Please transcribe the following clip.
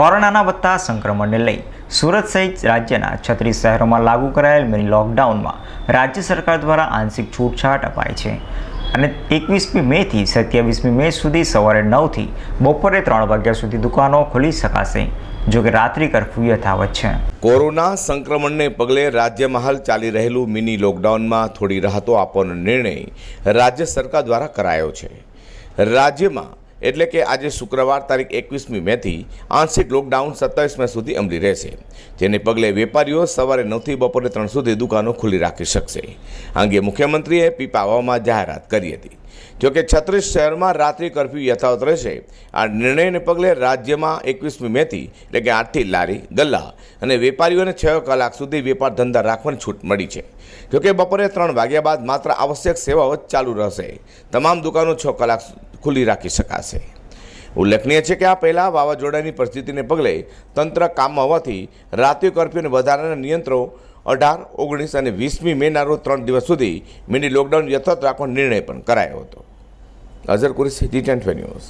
કોરોનાના વધતા સંક્રમણને લઈ સુરત સહિત રાજ્યના છત્રીસ શહેરોમાં લાગુ કરાયેલ મિની લોકડાઉનમાં રાજ્ય સરકાર દ્વારા આંશિક છૂટછાટ અપાય છે. અને એકવીસમી મેથી સત્યાવીસમી મે સુધી સવારે નવથી બપોરે ત્રણ વાગ્યા સુધી દુકાનો ખોલી શકાશે જોકે રાત્રિ કર્ફ્યુ યથાવત છે. કોરોના સંક્રમણને પગલે રાજ્યમાં હાલ ચાલી રહેલું મિની લોકડાઉનમાં થોડી રાહતો આપવાનો નિર્ણય રાજ્ય સરકાર દ્વારા કરાયો છે. રાજ્યમાં એટલે કે આજે શુક્રવાર તારીખ એકવીસમી મેથી આંશિક લોકડાઉન સત્તાવીસ મે સુધી અમલી રહેશે, જેને પગલે વેપારીઓ સવારે નવથી બપોરે ત્રણ સુધી દુકાનો ખુલ્લી રાખી શકશે. આ અંગે મુખ્યમંત્રીએ પીપાવામાં જાહેરાત કરી હતી. જોકે છત્રીસ શહેરમાં રાત્રિ કર્ફ્યુ યથાવત રહેશે. આ નિર્ણયને પગલે રાજ્યમાં એકવીસમી મેથી, એટલે કે આઠથી લારી, ગલ્લા અને વેપારીઓને છ કલાક સુધી વેપાર ધંધા રાખવાની છૂટ મળી છે. જોકે બપોરે ત્રણ વાગ્યા બાદ માત્ર આવશ્યક સેવાઓ ચાલુ રહેશે. તમામ દુકાનો છ કલાક ખુલ્લી રાખી શકાશે. ઉલ્લેખનીય છે કે આ પહેલાં વાવાઝોડાની પરિસ્થિતિને પગલે તંત્ર કામમાં હોવાથી રાત્રિ કર્ફ્યુને વધારાના નિયંત્રણો અઢાર, ઓગણીસ અને વીસમી મેના રોજ ત્રણ દિવસ સુધી મિની લોકડાઉન યથાવત રાખવાનો નિર્ણય પણ કરાયો હતો. Azhar Qureshi G ten news.